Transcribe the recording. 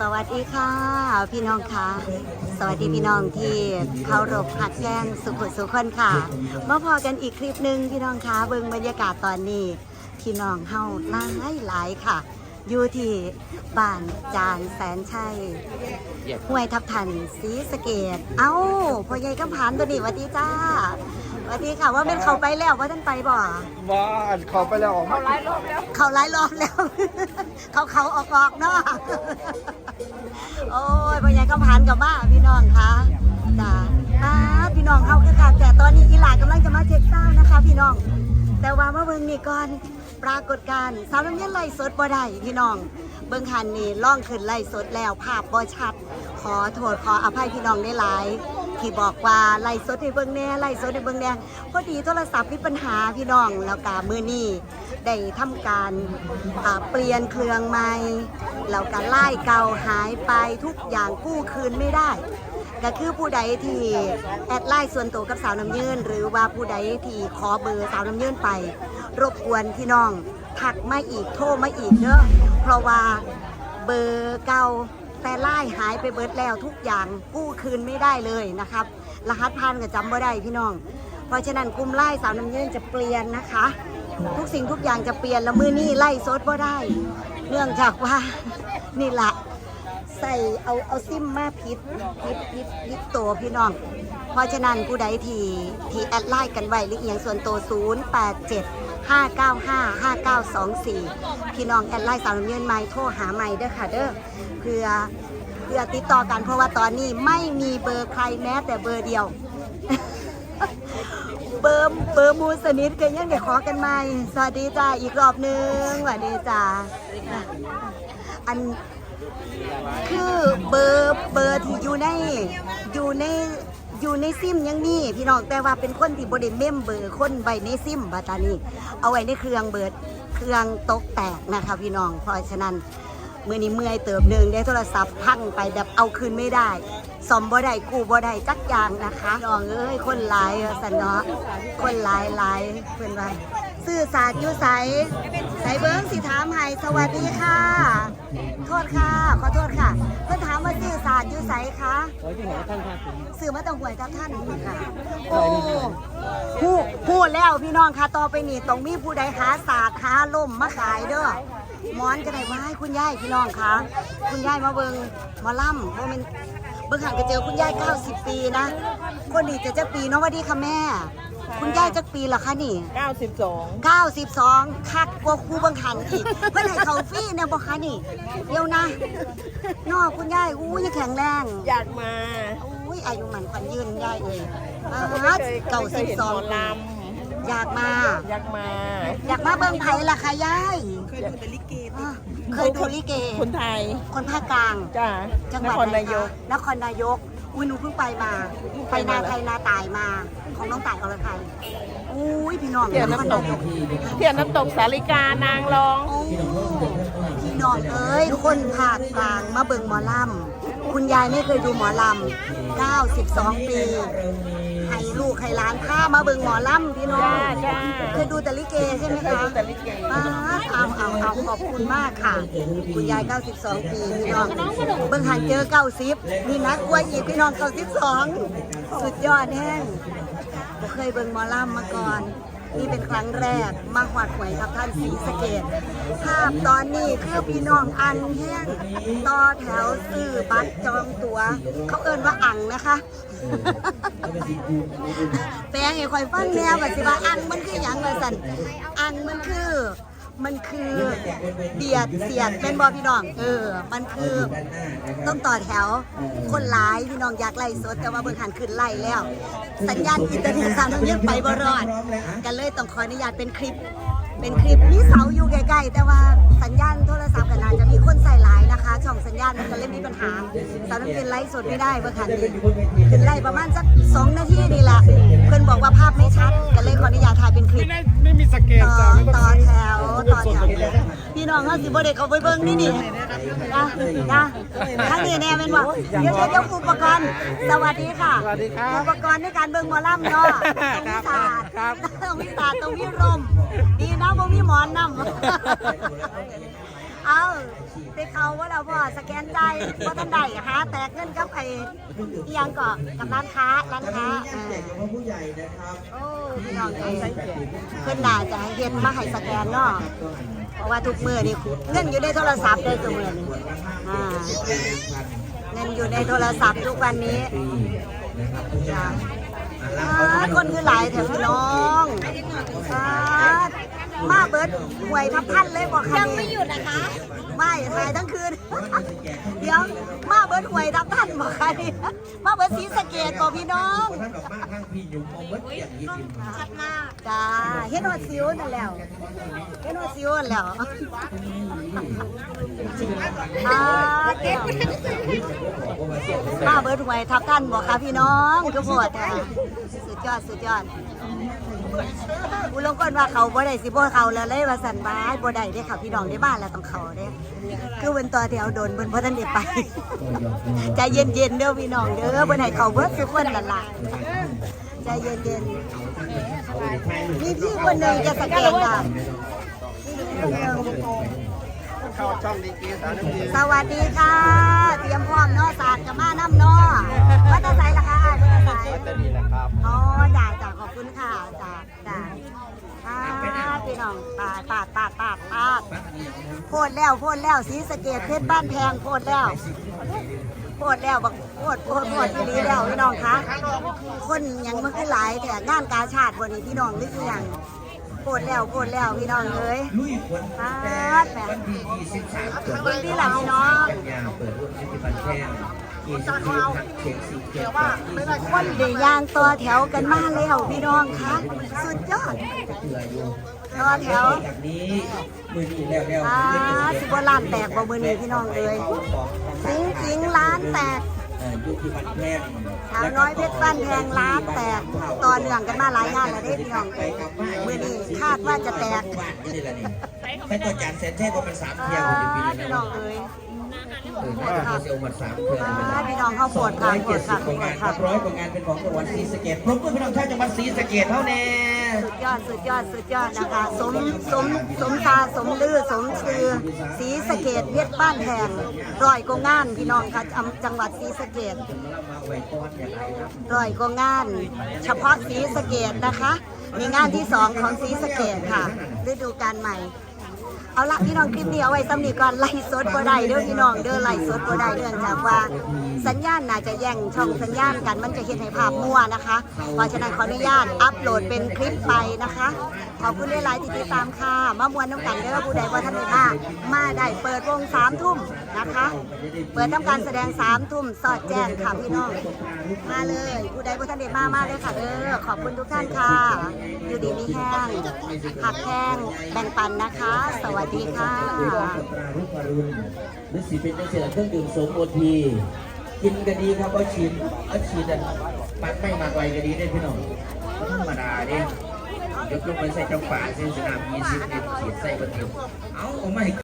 สวัสดีค่ะ พี่น้องค่ะ สวัสดีพี่น้องที่เคารพหักแกงสุขุสุขคนค่ะมาพอกันอีกคลิปหนึ่งพี่น้องค่ะเบิ่งบรรยากาศตอนนี้ พี่น้องเฮาหลายหลายค่ะ อยู่ที่บ้านจานแสนชัยห้วยทับทันศรีสะเกดเอ้าพ่อใหญ่กำผานตัวนี้สวัสดีจ้าสวัสดีค่ะว่าเป็นเขาไปแล้วว่าท่านไปบ่บ้านเขาไปแล้วออกมาเขาหลายรอบแล้ว เขาเขาออกออกๆเนาะโอ้ยพ่อใหญ่ก็ผ่านกับมาพี่น้องคะจ้าป้าดพี่น้องเขาคือค่ะแต่ตอนนี้อีหลานกำลังจะมาเช็คเต้านะคะ พี่น้อง แต่ว่ามาเบิ่งนี่ก่อน ปรากฏการณ์สาวน้ำเย็นไล่สดบ่ได้พี่น้อง เบิ่งคันนี่ล่องขึ้นไล่สดแล้วภาพบ่ชัด ขอโทษขออภัยพี่น้องได้หลาย ที่บอกว่าไล่สดให้เบิ่งแน่ไล่สดให้เบิ่งแน่พอดีโทรศัพท์มีปัญหาพี่น้องแล้วก็มื้อนี้ได้ทำการเปลี่ยนเครื่องใหม่แล้วก็ไล่เก่าหายไปทุกอย่างกู้คืนไม่ได้ ก็คือผู้ใดที่แอดไลน์ส่วนตัวกับสาวน้ำยืนหรือว่าผู้ใดที่ขอเบอร์สาวน้ำยืนไป รบกวนพี่น้องทักมาอีกโทรมาอีกเนอะเพราะว่าเบอร์เก่าแต่ไล่หายไปเบิดแล้วทุกอย่างกู้คืนไม่ได้เลยนะครับ รหัสพันก็จำไม่ได้พี่น้อง เพราะฉะนั้นกลุ่มไล่สาวน้ำยืนจะเปลี่ยนนะคะ ทุกสิ่งทุกอย่างจะเปลี่ยนแล้วมือนี่ไล่ซดบ่ได้ เนื่องจากว่านี่ละ ใส่เอาเอาซิมมาพิษพิษพิษพิษตัวพี่น้อง เพราะฉะนั้นผู้ใดที่ที่แอดไลน์กันไว้หรือเอียงส่วนตัว0 8 7 5 9 5 5 9 2 4 พี่น้องแอดไลน์สาวน้ำเงินไม้โทรหาใหม่เด้อค่ะเด้อเพื่อเพื่อติดต่อกันเพราะว่าตอนนี้ไม่มีเบอร์ใครแม้แต่เบอร์เดียว เบอร์เบอร์มูสนิทกันยังเดี๋ยวขอกันใหม่สวัสดีจ้าอีกรอบนึงสวัสดีจ้าอัน คือเบอร์เบอร์ที่อยู่ในอยู่ในอยู่ในซิมยังมีพี่น้องแต่ว่าเป็นคนที่บริเมมเบอร์คนไว้ในซิมบัดตานีเอาไว้ในเครื่องเบิดเครื่องตกแตกนะคะพี่น้องเพราะฉะนั้นมื่อนี้เมื่อยเติบหนึ่งได้โทรศัพท์พังไปแบบเอาคืนไม่ได้ซ่อมบ่ได้กูบ่ได้จักอย่างนะคะน้องเอ้ยคนหลายสันเนาะคนหลายหลายเพื่อนว่า ซื่อสาดอยู่ใสใสเบิ้งสิถามให้สวัสดีค่ะ โทษค่ะ ขอโทษค่ะ เพื่อนถามว่าซื่อสารอยู่ใสคะขอที่ไหนท่านครับผมสื่อมาต้องหวยกับท่านนี่ค่ะ โอ้พูดพูดแล้วพี่น้องค่ะต่อไปนี่ต้องมีผู้ใดหาศาสตร์หาล่มมาขายเด้อหมอนก็ได้ว่าให้คุณยายพี่น้องค่ะ คุณยายมาเบิงหมอล่ำโมเมนเบิ่งหันก็เจอคุณยาย 90 ปีนะ คนนี้จะจะปีเน้องวัดีค่ะแม่ คุณยายจักปีเหรอคะนี่ 92 92 คักกว่าครูบังหันอีก เพื่อนให้เขาฟรีเนี่ยบอกคะนี่ เดี๋ยวนะนอกคุณยายอู้ยังแข็งแรงอยากมาอุ้ยอายุมันขวัญยืนยายเองมาเคยเก่าเคสิยบเห็นสหอมงอลอยากมาำอยากมา อยากมาเบิ่งไผ่ล่ะค่ะยาย เคยดูแต่ลิเกอะเคยดูลิเก คนไทย คนภาคกลาง จ้าจังหวัดนครไหนนายคะกนครนายก อุ้ยหนูเพิ่งไปมาไปนาไทยนาตายมา ของน้องตายอรไทยอุ้ยพี่น้องเที่ยวนครน้ำตนากยกเที่ยวน้ำตกสาลิกานางรองโอ้พี่น้องเอ้ยคนภาคกลางมาเบิ่งหมอลำคุณยายไม่เคยดูหมอลำ92 ปี ให้ลูกให้หลานพามาเบิ่งหมอลำพี่น้องจ้าจ้าเคยดูแต่ลิเกใช่ไหมเคยคะดูแต่ลิเกป้าดเอาเอาเอาขอบคุณมากค่ะ คุณยาย 92 ปีพี่น้อง เบิ่งหันเจอ 90 นี่นักกว่าอีกพี่น้อง 92 สุดยอดแห้งบ่เคยเบิ่งหมอลำมาก่อน นี่เป็นครั้งแรกมาหวัดหวยกับท่านศรีสะเกดภาพตอนนี้คือพี่น้องอังแห้งต่อแถวซื้อบัตรจองตัว เขาเอิ้นว่าอังนะคะแปลงให้คอยฟังแนวแบบสิว่าอังมันคือหยังว่าสันอังมันคือ มันคือเบียดเสียดเป็นบอพี่น้อง เออ มันคือต้องต่อแถว คนร้ายพี่น้องอยากไล่สดแต่ว่าเบิ่งหันขึ้นไล่แล้ว สัญญาณอินเทอร์เน็ตสามทั้งยังไปบ่รอดกันเลยต้องขออนุญาตเป็นคลิป เป็นคลิปมีเสาอยู่ใกล้ๆแต่ว่าสัญญาณโทรศัพท์กันาจจะมีคนใส่หลายนะคะชาณมันก็เลยมีปัญหาสาวน้ำเป็นไลฟ์สดไม่ได้เมื่อคันนี้ขึ้นไล่ประมาณสักสองนาทีนี่แหละเพื่อนบอกว่าภาพไม่ชัดกันเลยขออนุญาตถ่ายเป็นคลิป ไม่ได้ไม่มีสเกลต่อจ้าไม่ต่ต้อองแถวต่อแถวพี่น้องเขาสิบ่ได้เขาไปเบิ่งนี่นี่นะนะทั้งนี้แน่เป็นว่าเดี๋ยวเดี๋ยวเดี๋ยวอุปกรณ์สวัสดีค่ะสวัสดีครับอุปกรณ์ในการเบิ่งหมอลำเนาะตรงวิสาดครับตรงวิสาดตรงวิรมดีนะบ่มีหมอนนำ เอาไปเขาว่าเราพ่อสแกนใจว่าท่านใดหาแตกเงินกับไอ้อิหยังก่อกับร้านค้าร้านค้าเออผู้ใหญ่นะครับโอ้พี่น้องเอ้ยเพิ่นน่าจะให้เฮ็ดมาให้สแกนเนาะเพราะว่าทุกมือนี่เงินอยู่ในโทรศัพท์เลยทุกมือนี่อ่าเงินอยู่ในโทรศัพท์ทุกวันนี้คนคือหลายแถวพี่น้องอ่า มาเบิดหวยทับท่านเลยบอกค่ะยังไม่หยุดนะคะ ไม่ถ่ายทั้งคืน เดี๋ยวมาเบิดหวยทับท่านบอกค่ะนี่มาเบิดสีสะเกตบอกพี่น้องท่านออกมาทางพี่ยุงมองเบิดอย่างยี่สิบชัดมากจ้าเฮ็ดหนวดซิวนั่นแหล้วเฮ็ดหนวดซิวนั่นแหล้วอ่าเจ้ามาเบิดหวยทับท่านบอกค่ะพี่น้องทุกคนค่ะสุดยอดสุดยอดอุลงก้นว่าเขาบ่ได้สิบ่เขาแล้วเลยว่าสันบ้ายบ่ได้เด้ค่ะพี่น้องได้บ้านแล้วต้องเขาเด้คือเป็นตัวที่เอาโดนเพิ่นบ่ทันได้ไปใจเย็นๆเด้อพี่น้องเด้อเพิ่นให้เขาเบิดทุกคนนั่นล่ะใจเย็นๆมีพี่คนหนึ่งจะสแกนได้เข้าช่องดีกีสารดีสวัสดีค่ะ เตรียมพร้อมเนาะศาสตร์กับมาน้ำเนาะวัตะไซล่ะคะวัดตไซจะดีนะครับอ๋อจ้าจ้าขอบคุณค่ะจ้าจ้าอ่า พี่น้องปาดปาดปาดปาดปาดโพดแล้วโพดแล้วสีสะเกตเพชรบ้านแพงโพดแล้วโพดแล้วบักโพดโพดโพดที่นี้แล้วพี่น้องคะคนยังมันคือหลายแต่งานกาชาติวันนี้พี่น้องหรือคือหยังโพดแล้วโพดแล้วพี่น้องเอ้ยลุยฝนปาดแหมวันที่ยี่สิบสามขอบคุณพี่หลังพี่น้อง กันยาเปิดรุ่นที่บันแท่งยี่สิบสี่พันเจ็ดสิบเจ็ดบาทคนเดียางต่อแถวกันมาแล้วพี่น้องคะสุดยอดเผื่ออยู่ต่อแถวจากนี้มือนี้แล้วแล้วอ่าสิบล้านแตกบ่มือนี้พี่น้องเลยสิงสิงล้านแตกเอ่ออยู่ที่บันแท่งสาวน้อยเพชรบ้านแพงล้านแตกต่อเนื่องกันมาหลายงานแล้วเด้พี่น้องเอ้ยมือนี้คาดว่าจะแตกบ้านนี่แหละนี่แต่ตัวจานเซนเทพมันสามอ่าเที่ยวอยู่ปีนี้พี่นะน้อง เอ้ยเออน่าจะเอาเซลล์มาสามเที่ยวอ่านะพี่น้องเข้าปวดขาร้อยปวเจ็ดดขาสิบปกว่าวงานดขาร้อยกว่างานเป็นของจังหวัดศรีสะเกษพร้อมด้วยพี่น้องชาวจังหวัดศรีสะเกษเท่าแน่สุดยอดสุดยอดสุดยอดนะคะสมสมสมตาสมลือสมชื่อสีสะเกดเพชรบ้านแพงร้อยกว่างานพี่น้องค่ะจังหวัดศรีสะเกดมาไว้ก้อนอย่างไรครับร้อยกว่างาน เฉพาะสีสะเกดนะคะ มีงานที่สองของสีสะเกดค่ะฤดูกาลใหม่ เอาละพี่น้องคลิปนี้เอาไว้สำนีก่อนไล่สดบ่ได้เด้อพี่น้องเด้อไล่สดบ่ได้เนื่องจากว่าสัญญาณน่าจะแย่งช่องสัญญาณกันมันจะเห็นในภาพมั่วนะคะ เพราะฉะนั้นขออนุญาตอัปโหลดเป็นคลิปไปนะคะ ขอบคุณหลายๆที่ติดตามค่ะมามวนน้ำกันเด้อผู้ใดว่าท่านได้มามาได้เปิดวงสามทุ่มนะคะ เปิดทำการแสดงสามทุ่มสอดแจ้งค่ะพี่น้องมาเลย ผู้ใดว่าท่านได้มามาเลยค่ะเด้อขอบคุณทุกท่านค่ะอยู่ดีมีแห้งหักแห้งแบ่งปันนะคะ สวัสดีค่ะตราษีเป็นเกษตรเครื่องดื่มสมโอทีกินก็ดีครับเอาฉีดเอาฉีดอะมันไม่มาไวก็ดีได้พี่น้องธรรมดาเด้ย กลงไปใส่จังฝาเส้นสนามยี่สิบเอ็ดฉีดใส่บนเดียวเอาเอาไม่